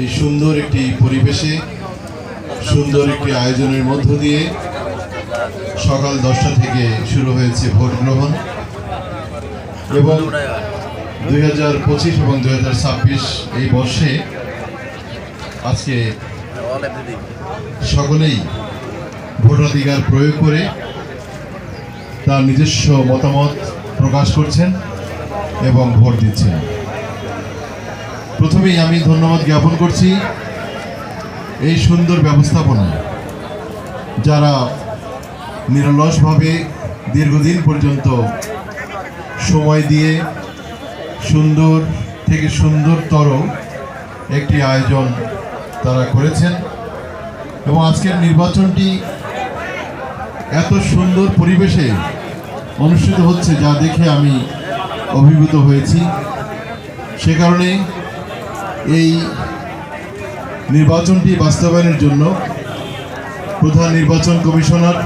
এই সুন্দর একটি পরিবেশে, সুন্দর একটি আয়োজনের মধ্য দিয়ে সকাল দশটা থেকে শুরু হয়েছে ভোট গ্রহণ এবং দুই হাজার পঁচিশ এবং দুই হাজার ছাব্বিশ এই বর্ষে আজকে সকলেই ভোটাধিকার প্রয়োগ করে তার নিজস্ব মতামত প্রকাশ করছেন এবং ভোট দিচ্ছেন। প্রথমেই আমি ধন্যবাদ জ্ঞাপন করছি এই সুন্দর ব্যবস্থাপনা যারা নিরলসভাবে দীর্ঘদিন পর্যন্ত সময় দিয়ে সুন্দর থেকে সুন্দরতর একটি আয়োজন তারা করেছেন এবং আজকের নির্বাচনটি এত সুন্দর পরিবেশে অনুষ্ঠিত হচ্ছে যা দেখে আমি অভিভূত হয়েছি। সে কারণে এই নির্বাচনটি বাস্তবায়নের জন্য প্রধান নির্বাচন কমিশনার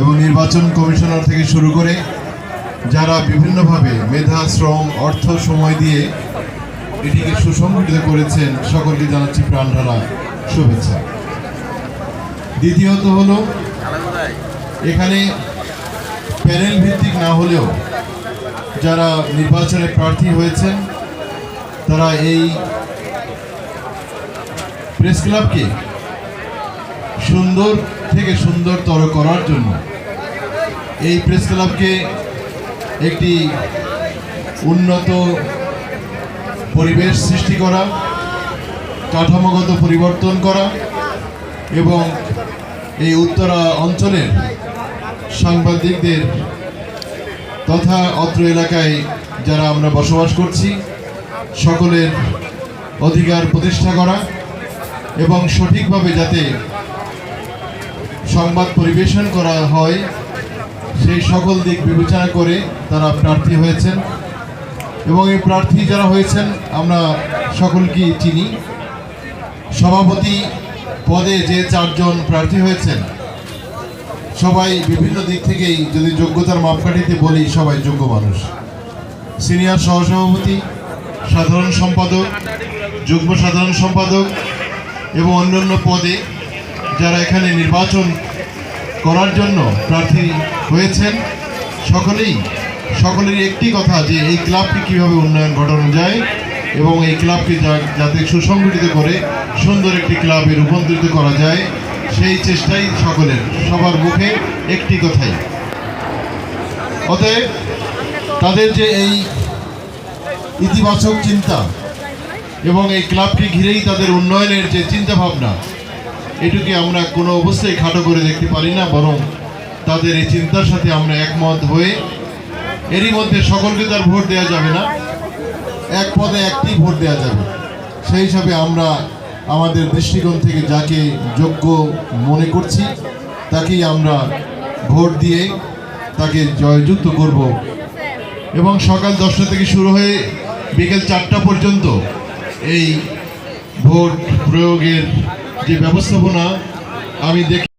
এবং নির্বাচন কমিশনার থেকে শুরু করে যারা বিভিন্নভাবে মেধা, শ্রম, অর্থ, সময় দিয়ে এটিকে সুসংগঠিত করেছেন, সকলকে জানাচ্ছি প্রাণঢালা শুভেচ্ছা। দ্বিতীয়ত হল, এখানে প্যানেল ভিত্তিক না হলেও যারা নির্বাচনে প্রার্থী হয়েছেন, তারা এই প্রেস ক্লাবকে সুন্দর থেকে সুন্দরতর করার জন্য এই প্রেস ক্লাবকে একটি উন্নত পরিবেশ সৃষ্টি করা, কাঠামোগত পরিবর্তন করা এবং এই উত্তরা অঞ্চলের সাংবাদিকদের তথা অত্র এলাকায় যারা আমরা বসবাস করছি, সকলের অধিকার প্রতিষ্ঠা করা এবং সঠিকভাবে যাতে সংবাদ পরিবেশন করা হয়, সেই সকল দিক বিবেচনা করে তারা প্রার্থী হয়েছেন। এবং এই প্রার্থী যারা হয়েছেন, আমরা সকলকেই চিনি। সভাপতি পদে যে চারজন প্রার্থী হয়েছেন, সবাই বিভিন্ন দিক থেকেই যদি যোগ্যতার মাপকাঠিতে বলি, সবাই যোগ্য মানুষ। সিনিয়র সহসভাপতি, সাধারণ সম্পাদক, যুগ্ম সাধারণ সম্পাদক এবং অন্যান্য পদে যারা এখানে নির্বাচন করার জন্য প্রার্থী হয়েছেন, সকলেই, সকলেরই একটি কথা যে এই ক্লাবকে কীভাবে উন্নয়ন ঘটানো যায় এবং এই ক্লাবকে যাতে সুসংগঠিত করে সুন্দর একটি ক্লাবে রূপান্তরিত করা যায়, সেই চেষ্টাই সকলের, সবার মুখে একটি কথাই। অতএব তাদের যে এই ইতিবাচক চিন্তা এবং এই ক্লাবকে ঘিরেই তাদের উন্নয়নের যে চিন্তা ভাবনা এটুকে আমরা কোনো অবস্থায় খাটো করে দেখতে পারি না, বরং তাদের এই চিন্তার সাথে আমরা একমত হয়ে এরই মধ্যে সকলকে তার ভোট দেওয়া যাবে না। এক পদে একটি ভোট দেওয়া যাবে। সেই হিসাবে আমরা আমাদের দৃষ্টিকোণ থেকে যাকে যোগ্য মনে করছি, তাকেই আমরা ভোট দিয়ে তাকে জয়যুক্ত করব। এবং সকাল দশটা থেকে শুরু হয়ে বিকেল চারটা পর্যন্ত এই ভোট প্রয়োগের যে ব্যবস্থাপনা আমি দেখি